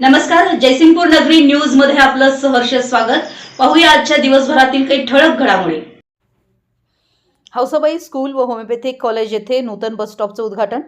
नमस्कार जयसिंगपूर नगरी न्यूजमध्ये आपलं सहर्ष स्वागत. पाहूया आजच्या दिवसभरातील काही ठळक घडामोडी. हौसाबाई स्कूल व होमिओपॅथिक कॉलेज येथे नूतन बस स्टॉपचं उद्घाटन.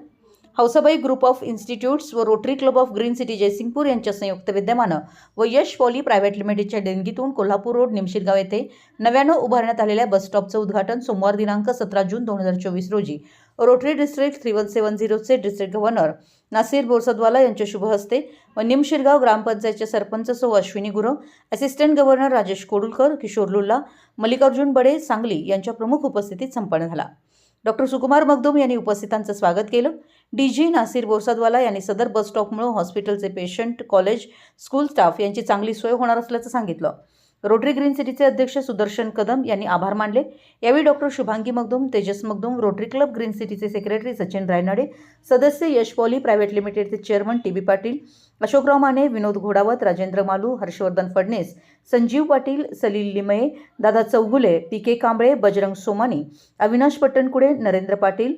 हौसाबाई ग्रुप ऑफ इन्स्टिट्यूट्स व rotary club of green city Jaysingpur यांच्या संयुक्त विद्यमानं व यश पॉली प्रायव्हेट लिमिटेडच्या देणगीतून कोल्हापूर रोड निमशिरगाव येथे नव्यानं उभारण्यात आलेल्या बस स्टॉपचं उद्घाटन सोमवार दिनांक सतरा जून दोन हजार चोवीस रोजी. Rotary district three one seven झिरोचे district governor Nasir Borsadwala यांच्या शुभ हस्ते व निमशिरगाव ग्रामपंचायतचे सरपंच सौ अश्विनी गुरव असिस्टंट गव्हर्नर राजेश कोडुलकर किशोर लुल्ला मल्लिकार्जुन बडे सांगली यांच्या प्रमुख उपस्थितीत संपन्न झाला. डॉक्टर सुकुमार मगदूम यांनी उपस्थितांचं स्वागत केलं. डी जी नासिर बोरसादवाला यांनी सदर बस स्टॉपमुळे हॉस्पिटलचे पेशंट कॉलेज स्कूल स्टाफ यांची चांगली सोय होणार असल्याचं सांगितलं. रोटरी ग्रीन सिटीचे अध्यक्ष सुदर्शन कदम यांनी आभार मानले. यावेळी doctor Shubhangi Magdum Tejas Magdum rotary club green सिटीचे secretary Sachin Raynade सदस्य यश पॉली प्रायव्हेट लिमिटेडचे chairman T B Patil Ashokrao Mane Vinod Ghodawat Rajendra Malu Harshvardhan Fadnis Sanjeev Patil Salil Limaye Dada Chougule P K Kamble Bajrang Somani Avinash Pattankude Narendra Patil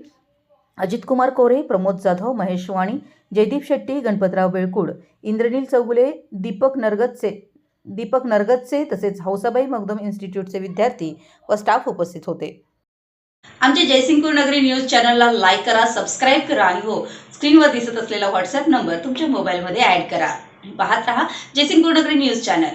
Ajit Kumar Kore Pramod Jadhav Mahesh Wani Jaydeep Shetty Ganpatrao Belkud Indranil Chougule Deepak नरगतचे Deepak नरगतचे तसेच हौसाबाई मगदम इन्स्टिट्यूटचे विद्यार्थी व staff उपस्थित होते. आमच्या जयसिंगपूर नगरी news चॅनलला like करा सबस्क्राईब करा आणि हो स्क्रीनवर दिसत असलेला व्हॉट्सअप नंबर तुमच्या मोबाईलमध्ये ॲड करा. पाहत रहा जयसिंगपूर नगरी न्यूज चॅनल.